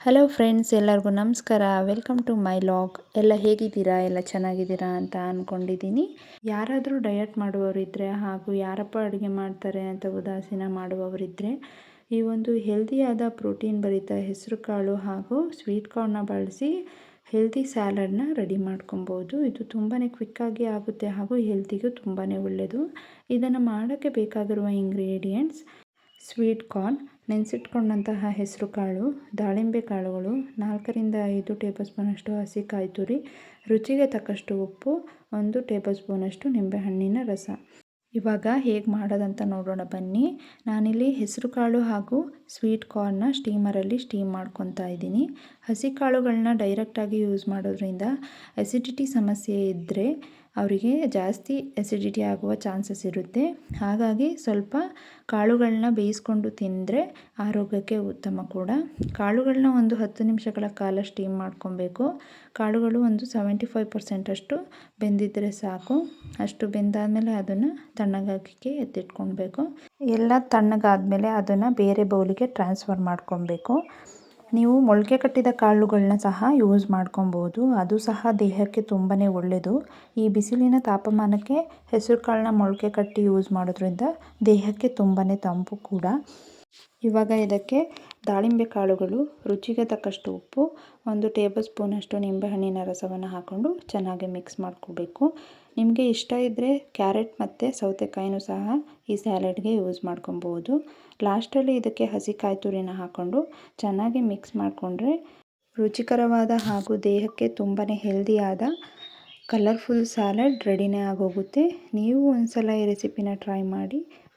Hello friends ಎಲ್ಲರಿಗೂ ನಮಸ್ಕಾರ. Welcome to my log ಎಲ್ಲ ಹೇಗಿದ್ದೀರಾ? ಎಲ್ಲ ಚೆನ್ನಾಗಿದ್ದೀರಾ ಅಂತ ಅಂದ್ಕೊಂಡಿದ್ದೀನಿ ಯಾರಾದರೂ ಡಯಟ್ ಮಾಡುವವರಿದ್ದರೆ ಹಾಗೂ ಯಾರಪ್ಪ ಅಡುಗೆ ಮಾಡ್ತಾರೆ ಅಂತ ಉದಾಸೀನ ಮಾಡುವವರಿದ್ದರೆ ಈ ಒಂದು ಹೆಲ್ದಿಯಾದ ಪ್ರೋಟೀನ್ ಭರಿತ ಹೆಸರು ಕಾಳು ಹಾಗೂ ಸ್ವೀಟ್ ಕಾರ್ನ ಬಳಸಿ ಹೆಲ್ದಿ ಸ್ಯಾಲಡ್ನ ರೆಡಿ ಮಾಡ್ಕೊಬೋದು. ಇದು ತುಂಬಾ ಕ್ವಿಕ್ಕಾಗಿ ಆಗುತ್ತೆ ಹಾಗೂ ಹೆಲ್ತಿಗೂ ತುಂಬಾ ಒಳ್ಳೆಯದು ಇದನ್ನು ಮಾಡೋಕ್ಕೆ ಬೇಕಾಗಿರುವ ಇಂಗ್ರೀಡಿಯೆಂಟ್ಸ್ ಸ್ವೀಟ್ ಕಾರ್ನ್, ನೆನೆಸಿಟ್ಕೊಂಡಂತಹ ಹೆಸರು ಕಾಳು, ದಾಳಿಂಬೆ ಕಾಳುಗಳು, ನಾಲ್ಕರಿಂದ ಐದು ಟೇಬಲ್ ಸ್ಪೂನಷ್ಟು ಹಸಿ ಕಾಯಿ ತುರಿ ರುಚಿಗೆ ತಕ್ಕಷ್ಟು ಉಪ್ಪು, ಒಂದು ಟೇಬಲ್ ಸ್ಪೂನಷ್ಟು ನಿಂಬೆಹಣ್ಣಿನ ರಸ. ಇವಾಗ ಹೇಗೆ ಮಾಡೋದಂತ ನೋಡೋಣ ಬನ್ನಿ. ನಾನಿಲ್ಲಿ ಹೆಸರು ಕಾಳು ಹಾಗೂ ಸ್ವೀಟ್ ಕಾರ್ನ್ನ ಸ್ಟೀಮರಲ್ಲಿ ಸ್ಟೀಮ್ ಮಾಡ್ಕೊತಾ ಇದ್ದೀನಿ. ಹಸಿ ಕಾಳುಗಳನ್ನ ಡೈರೆಕ್ಟಾಗಿ ಯೂಸ್ ಮಾಡೋದ್ರಿಂದ ಎಸಿಡಿಟಿ ಸಮಸ್ಯೆ ಇದ್ದರೆ ಅವರಿಗೆ ಜಾಸ್ತಿ ಎಸಿಡಿಟಿ ಆಗುವ ಚಾನ್ಸಸ್ ಇರುತ್ತೆ. ಹಾಗಾಗಿ ಸ್ವಲ್ಪ ಕಾಳುಗಳನ್ನ ಬೇಯಿಸ್ಕೊಂಡು ತಿಂದರೆ ಆರೋಗ್ಯಕ್ಕೆ ಉತ್ತಮ ಕೂಡ. ಕಾಳುಗಳನ್ನ ಒಂದು ಹತ್ತು ನಿಮಿಷಗಳ ಕಾಲ ಸ್ಟೀಮ್ ಮಾಡ್ಕೊಬೇಕು. ಕಾಳುಗಳು ಒಂದು ಸೆವೆಂಟಿ ಫೈವ್ ಪರ್ಸೆಂಟಷ್ಟು ಬೆಂದಿದ್ದರೆ ಸಾಕು. ಅಷ್ಟು ಬೆಂದಾದಮೇಲೆ ಅದನ್ನು ತಣ್ಣಗಾಕಕ್ಕೆ ಎತ್ತಿಟ್ಕೊಳ್ಬೇಕು. ಎಲ್ಲ ತಣ್ಣಗಾದಮೇಲೆ ಅದನ್ನು ಬೇರೆ ಬೌಲಿಗೆ ಟ್ರಾನ್ಸ್ಫರ್ ಮಾಡ್ಕೊಬೇಕು. ನೀವು ಮೊಳಕೆ ಕಟ್ಟಿದ ಕಾಳುಗಳನ್ನ ಸಹ ಯೂಸ್ ಮಾಡ್ಕೊಬೋದು. ಅದು ಸಹ ದೇಹಕ್ಕೆ ತುಂಬಾ ಒಳ್ಳೆಯದು ಈ ಬಿಸಿಲಿನ ತಾಪಮಾನಕ್ಕೆ ಹೆಸರು ಕಾಳನ್ನ ಮೊಳಕೆ ಕಟ್ಟಿ ಯೂಸ್ ಮಾಡೋದ್ರಿಂದ ದೇಹಕ್ಕೆ ತುಂಬಾ ತಂಪು ಕೂಡ. ಇವಾಗ ಇದಕ್ಕೆ ದಾಳಿಂಬೆ ಕಾಳುಗಳು, ರುಚಿಗೆ ತಕ್ಕಷ್ಟು ಉಪ್ಪು, ಒಂದು ಟೇಬಲ್ ಸ್ಪೂನಷ್ಟು ನಿಂಬೆಹಣ್ಣಿನ ರಸವನ್ನು ಹಾಕ್ಕೊಂಡು ಚೆನ್ನಾಗಿ ಮಿಕ್ಸ್ ಮಾಡ್ಕೋಬೇಕು. ನಿಮಗೆ ಇಷ್ಟ ಇದ್ದರೆ ಕ್ಯಾರೆಟ್ ಮತ್ತು ಸೌತೆಕಾಯಿನೂ ಸಹ ಈ ಸ್ಯಾಲೆಡ್ಗೆ ಯೂಸ್ ಮಾಡ್ಕೊಬೋದು. ಲಾಸ್ಟಲ್ಲಿ ಇದಕ್ಕೆ ಹಸಿ ಕಾಯಿ ತುರಿನ ಹಾಕ್ಕೊಂಡು ಚೆನ್ನಾಗಿ ಮಿಕ್ಸ್ ಮಾಡಿಕೊಂಡ್ರೆ ರುಚಿಕರವಾದ ಹಾಗೂ ದೇಹಕ್ಕೆ ತುಂಬಾ ಹೆಲ್ದಿಯಾದ ಕಲರ್ಫುಲ್ ಸ್ಯಾಲಡ್ ರೆಡಿನೇ ಆಗೋಗುತ್ತೆ. ನೀವು ಒಂದು ಸಲ ಈ ರೆಸಿಪಿನ ಟ್ರೈ ಮಾಡಿ